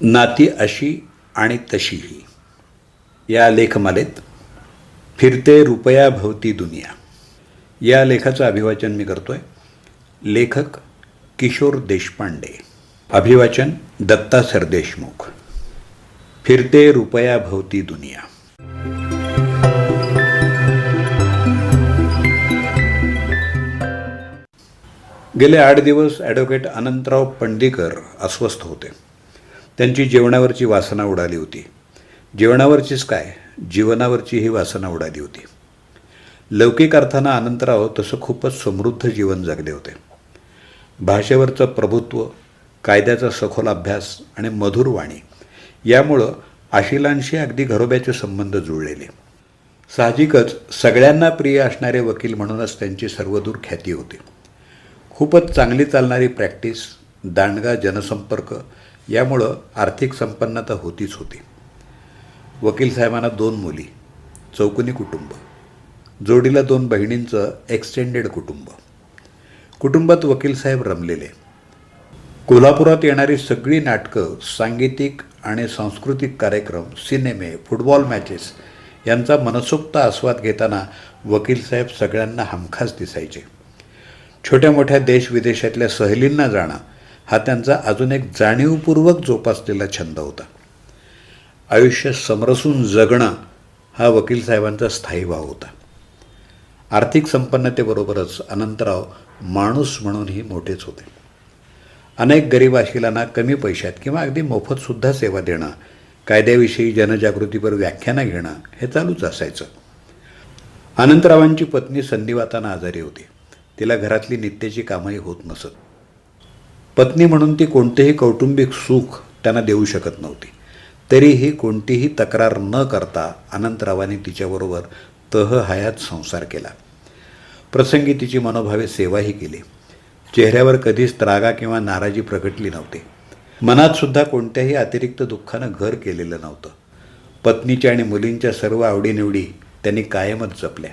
नाती अशी आणि तशीही. या लेखमालेत फिरते रुपया भवती दुनिया. या लेखाचं अभिवाचन मी करतोय. लेखक किशोर देशपांडे. अभिवाचन दत्ता सरदेशमुख. फिरते रुपया भवती दुनिया. गेले आठ दिवस ॲडव्होकेट अनंतराव पंडीकर अस्वस्थ होते. त्यांची जेवणावरची वासना उडाली होती. जेवणावरचीच काय? जीवनावरची ही वासना उडाली होती. लौकिक अर्थानं अनंतराव तसं खूपच समृद्ध जीवन जगले होते. भाषेवरचं प्रभुत्व कायद्याचा सखोल अभ्यास आणि मधुर वाणी यामुळं आशिलांशी अगदी घरोब्याचे संबंध जुळलेले. साहजिकच सगळ्यांना प्रिय असणारे वकील म्हणूनच त्यांची सर्वदूर ख्याती होती. खूपच चांगली चालणारी प्रॅक्टिस दांडगा जनसंपर्क यामुळं आर्थिक संपन्नता होतीच होती. वकील साहेबांना दोन मुली चौकोनी कुटुंब. जोडीला दोन बहिणींचं एक्सटेंडेड कुटुंब. कुटुंबात वकील साहेब रमलेले. कोल्हापुरात येणारी सगळी नाटकं सांगीतिक आणि सांस्कृतिक कार्यक्रम सिनेमे फुटबॉल मॅचेस यांचा मनसोक्त आस्वाद घेताना वकील साहेब सगळ्यांना हमखास दिसायचे. छोट्या मोठ्या देश विदेशातल्या सहलींना जाणं हा त्यांचा अजून एक जाणीवपूर्वक जोपासलेला छंद होता. आयुष्य समरसून जगणं हा वकील साहेबांचा स्थायी भाव होता. आर्थिक संपन्नतेबरोबरच अनंतराव माणूस म्हणूनही मोठेच होते. अनेक गरीब आशिलांना कमी पैशात किंवा अगदी मोफतसुद्धा सेवा देणं कायद्याविषयी जनजागृतीपर व्याख्यानं घेणं हे चालूच असायचं. अनंतरावांची पत्नी संधिवाताना आजारी होती. तिला घरातली नित्याची कामंही होत नसत. पत्नी म्हणून ती कोणतेही कौटुंबिक सुख त्यांना देऊ शकत नव्हती. तरीही कोणतीही तक्रार न करता अनंतरावाने तिच्याबरोबर तह हयात संसार केला. प्रसंगी तिची मनोभावे सेवाही केली. चेहऱ्यावर कधीच त्रागा किंवा नाराजी प्रकटली नव्हती. मनातसुद्धा कोणत्याही अतिरिक्त दुःखानं घर केलेलं नव्हतं. पत्नीच्या आणि मुलींच्या सर्व आवडीनिवडी त्यांनी कायमच जपल्या.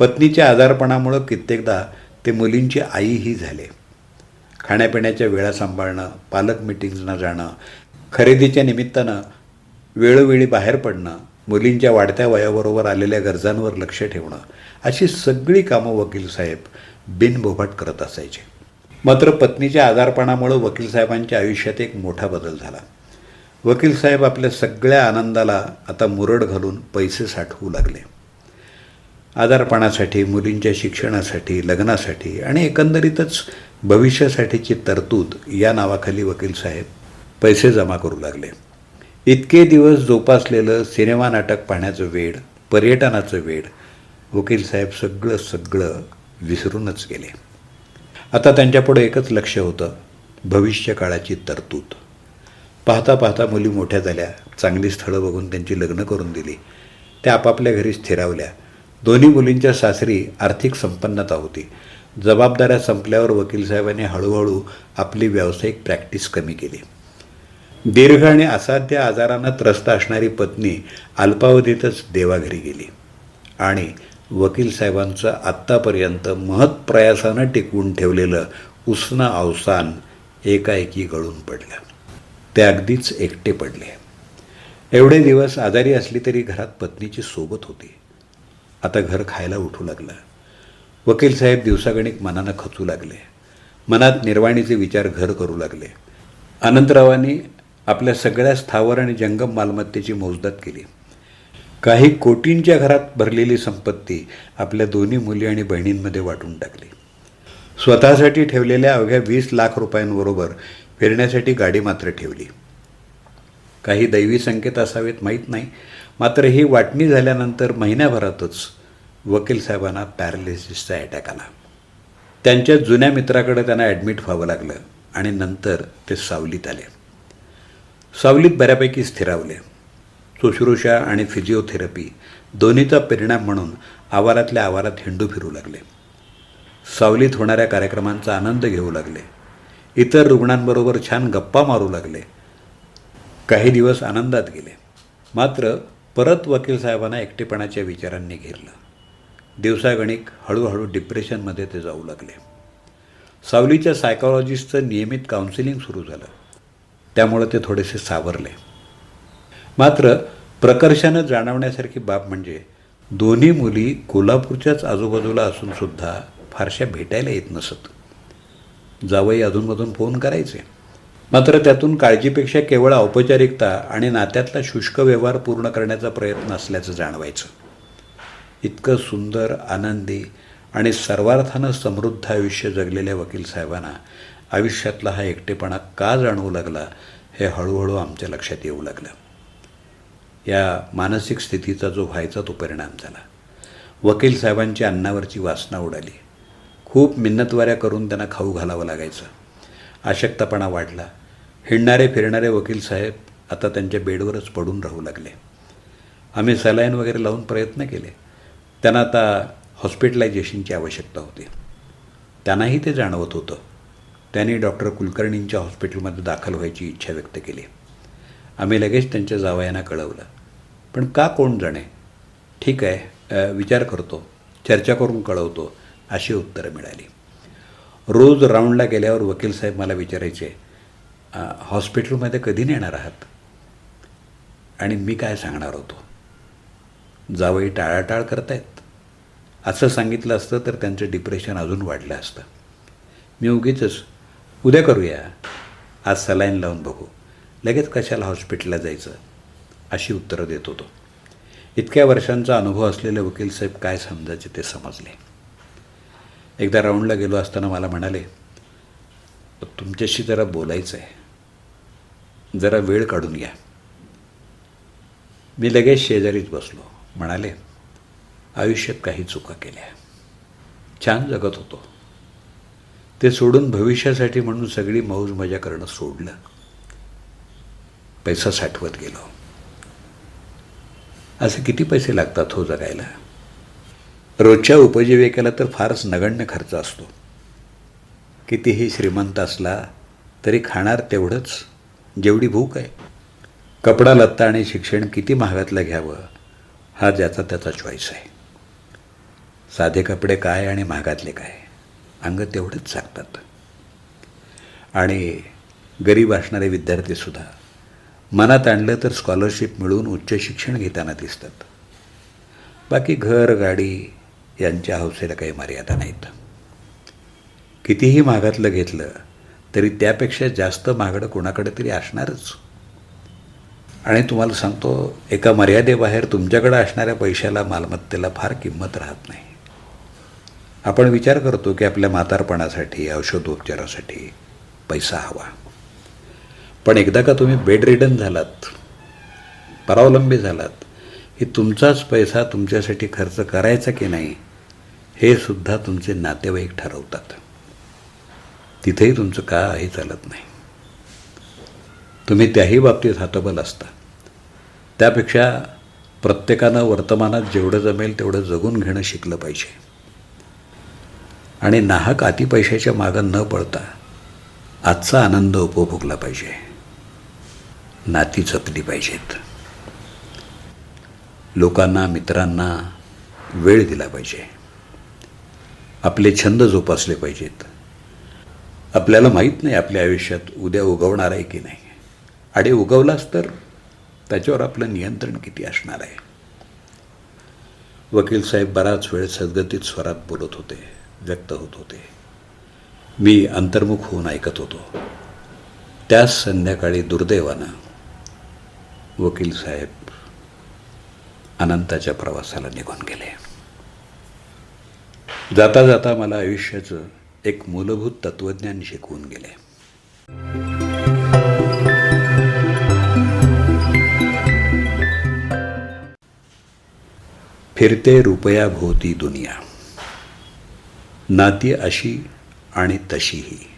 पत्नीच्या आजारपणामुळं कित्येकदा ते मुलींची आईही झाले. खाण्यापिण्याच्या वेळा सांभाळणं पालक मिटिंग्सना जाणं खरेदीच्या निमित्तानं वेळोवेळी बाहेर पडणं मुलींच्या वाढत्या वयाबरोबर आलेल्या गरजांवर लक्ष ठेवणं अशी सगळी कामं वकील साहेब बिनबोभाट करत असायचे. मात्र पत्नीच्या आजारपणामुळं वकील साहेबांच्या आयुष्यात एक मोठा बदल झाला. वकील साहेब आपल्या सगळ्या आनंदाला आता मुरड घालून पैसे साठवू लागले. आजारपणासाठी मुलींच्या शिक्षणासाठी लग्नासाठी आणि एकंदरीतच भविष्यासाठीची तरतूद या नावाखाली वकील साहेब पैसे जमा करू लागले. इतके दिवस जोपासलेलं सिनेमा नाटक पाहण्याचं वेड पर्यटनाचं वेड वकील साहेब सगळं सगळं विसरूनच गेले. आता त्यांच्यापुढे एकच लक्ष होतं भविष्य काळाची तरतूद. पाहता पाहता मुली मोठ्या झाल्या चांगली स्थळं बघून त्यांची लग्न करून दिली. त्या आपापल्या घरी स्थिरावल्या. दोन्ही मुलींच्या सासरी आर्थिक संपन्नता होती. जबाबदाऱ्या संपल्यावर वकील साहेबांनी हळूहळू आपली व्यावसायिक प्रॅक्टिस कमी केली. दीर्घ आणि असाध्य आजारानं त्रस्त असणारी पत्नी अल्पावधीतच देवाघरी गेली. आणि वकील साहेबांचं आत्तापर्यंत महत्प्रयासानं टिकवून ठेवलेलं उष्ण अवसान एकाएकी गळून पडलं. ते अगदीच एकटे पडले. एवढे दिवस आजारी असली तरी घरात पत्नीची सोबत होती. आता घर खायला उठू लागलं. वकील साहेब दिवसागणिक मनानं खचू लागले. मनात निर्वाणीचे विचार घर करू लागले. अनंतरावांनी आपल्या सगळ्या स्थावर आणि जंगम मालमत्तेची मोजदात केली. काही कोटींच्या घरात भरलेली संपत्ती आपल्या दोन्ही मुली आणि बहिणींमध्ये वाटून टाकली. स्वतःसाठी ठेवलेल्या अवघ्या वीस लाख रुपयांबरोबर फिरण्यासाठी गाडी मात्र ठेवली. काही दैवी संकेत असावेत माहीत नाही. मात्र ही वाटणी झाल्यानंतर महिन्याभरातच वकील साहेबांना पॅरालिसिसचा अटॅक आला. त्यांच्या जुन्या मित्राकडे त्यांना ॲडमिट व्हावं लागलं आणि नंतर ते सावलीत आले. सावलीत बऱ्यापैकी स्थिरावले. शुश्रूषा आणि फिजिओथेरपी दोन्हीचा परिणाम म्हणून आवारातल्या आवारात हिंडू फिरू लागले. सावलीत होणाऱ्या कार्यक्रमांचा आनंद घेऊ लागले. इतर रुग्णांबरोबर छान गप्पा मारू लागले. काही दिवस आनंदात गेले. मात्र परत वकील साहेबांना एकटेपणाच्या विचारांनी घेरलं. दिवसागणिक हळूहळू डिप्रेशनमध्ये ते जाऊ लागले. सावलीच्या सायकॉलॉजिस्टचं नियमित काउन्सिलिंग सुरू झालं. त्यामुळं ते थोडेसे सावरले. मात्र प्रकर्षानं जाणवण्यासारखी बाब म्हणजे दोन्ही मुली कोल्हापूरच्याच आजूबाजूला असूनसुद्धा फारशा भेटायला येत नसत. जावई अधूनमधून फोन करायचे. मात्र त्यातून काळजीपेक्षा केवळ औपचारिकता आणि नात्यातला शुष्क व्यवहार पूर्ण करण्याचा प्रयत्न असल्याचं जाणवायचं. इतकं सुंदर आनंदी आणि सर्वार्थानं समृद्ध आयुष्य जगलेल्या वकील साहेबांना आयुष्यातला हा एकटेपणा का जाणवू लागला हे हळूहळू आमच्या लक्षात येऊ लागलं. या मानसिक स्थितीचा जो व्हायचा तो परिणाम झाला. वकील साहेबांची अन्नावरची वासना उडाली. खूप मिन्नतवाऱ्या करून त्यांना खाऊ घालावं लागायचं. अशक्तपणा वाढला. हिंडणारे फिरणारे वकील साहेब आता त्यांच्या बेडवरच पडून राहू लागले. आम्ही सलाईन वगैरे लावून प्रयत्न केले. त्यांना आता हॉस्पिटलायझेशनची आवश्यकता होती. त्यांनाही ते जाणवत होतं. त्यांनी डॉक्टर कुलकर्णींच्या हॉस्पिटलमध्ये दाखल व्हायची इच्छा व्यक्त केली. आम्ही लगेच त्यांच्या जावयांना कळवलं. पण का कोण जाणे? ठीक आहे विचार करतो. चर्चा करून कळवतो अशी उत्तरं मिळाली. रोज राऊंडला गेल्यावर वकील साहेब मला विचारायचे हॉस्पिटलमध्ये कधी नेणार आहात? आणि मी काय सांगणार होतो? जावई टाळाटाळ करतायत. असं सांगितलं असतं तर त्यांचं डिप्रेशन अजून वाढलं असतं. मी उगीच उद्या करूया. आज सलाईन लावून बघू. लगेच कशाला हॉस्पिटलला जायचं? अशी उत्तरं देत होतो. इतक्या वर्षांचा अनुभव असलेले वकील साहेब काय समजायचे ते समजले. एकदा राऊंडला गेलो असताना मला म्हणाले तुमच्याशी जरा बोलायचं आहे जरा वेळ काढून घ्या. मी लगेच शेजारीच बसलो. म्हणाले आयुष्यात काही चुका केल्या. छान जगत होतो. ते सोडून भविष्यासाठी म्हणून सगळी मौज मजा करणं सोडलं. पैसा साठवत गेलो. असे किती पैसे लागतात हो जगायला? रोजच्या उपजीविकेला तर फारच नगण्य खर्च असतो. कितीही श्रीमंत असला तरी खाणार तेवढंच. जेवढी भूक आहे. कपडा लत्ता आणि शिक्षण किती महागातलं घ्यावं? हा ज्याचा त्याचा चॉईस आहे. साधे कपडे काय आणि महागातले काय? अंग तेवढंच सांगतात. आणि गरीब असणारे विद्यार्थीसुद्धा मनात आणलं तर स्कॉलरशिप मिळून उच्च शिक्षण घेताना दिसतात. बाकी घर गाडी यांच्या हौसेला काही मर्यादा नाहीत. कितीही महागातलं घेतलं तरी त्यापेक्षा जास्त महागडं कोणाकडे तरी असणारच. आणि तुम्हाला सांगतो एका मर्यादेबाहेर तुमच्याकडे असणाऱ्या पैशाला मालमत्तेला फार किंमत राहत नाही. आपण विचार करतो की आपल्या म्हातारपणासाठी औषधोपचारासाठी पैसा हवा. पण एकदा का तुम्ही बेड रिडन झालात परावलंबी झालात की तुमचाच पैसा तुमच्यासाठी खर्च करायचा की नाही हे सुद्धा तुमचे नातेवाईक ठरवतात. तिथेही तुमचं काही चालत नाही. तुम्ही त्याही बाबतीत हातबल असता. त्यापेक्षा प्रत्येकानं वर्तमानात जेवढं जमेल तेवढं जगून घेणं शिकलं पाहिजे. आणि नाहक अति पैशाच्या मागं न पळता आजचा आनंद उपभोगला पाहिजे. नाती जपली पाहिजेत. लोकांना मित्रांना वेळ दिला पाहिजे. आपले छंद जोपासले पाहिजेत. आपल्याला माहीत नाही आपल्या आयुष्यात उद्या उगवणार आहे की नाही. आणि उगवलास तर त्याच्यावर आपलं नियंत्रण किती असणार आहे? वकील साहेब बराच वेळ सद्गतीत स्वरात बोलत होते व्यक्त होत होते. मी अंतर्मुख होऊन ऐकत होतो. त्याच संध्याकाळी दुर्दैवानं वकील साहेब अनंताच्या प्रवासाला निघून गेले. जाता जाता मला आयुष्याचं एक मूलभूत तत्वज्ञान शिकवून गेले. फिरते रुपया भोवती दुनिया. नाती अशी आणि तशीही.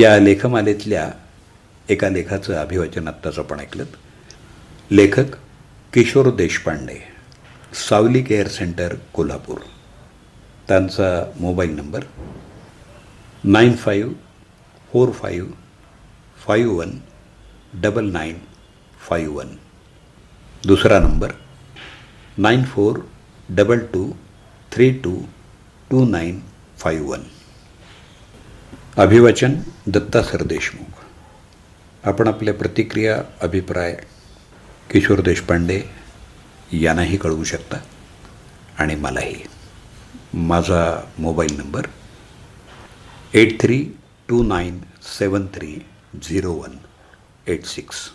या लेखमालेतल्या एका लेखाचं अभिवाचन आत्ताच आपण ऐकलं लेखक किशोर देशपांडे सावली केअर सेंटर कोल्हापूर. त्यांचा mobile number nine five four five five one double nine five one. दुसरा number nine four double two three two two nine five one अभिवाचन दत्ता सरदेशमुख आपण आपल्या प्रतिक्रिया अभिप्राय किशोर देशपांडे यांनाही कळवू शकता आणि मलाही माझा mobile number eight three two nine seven three zero one eight six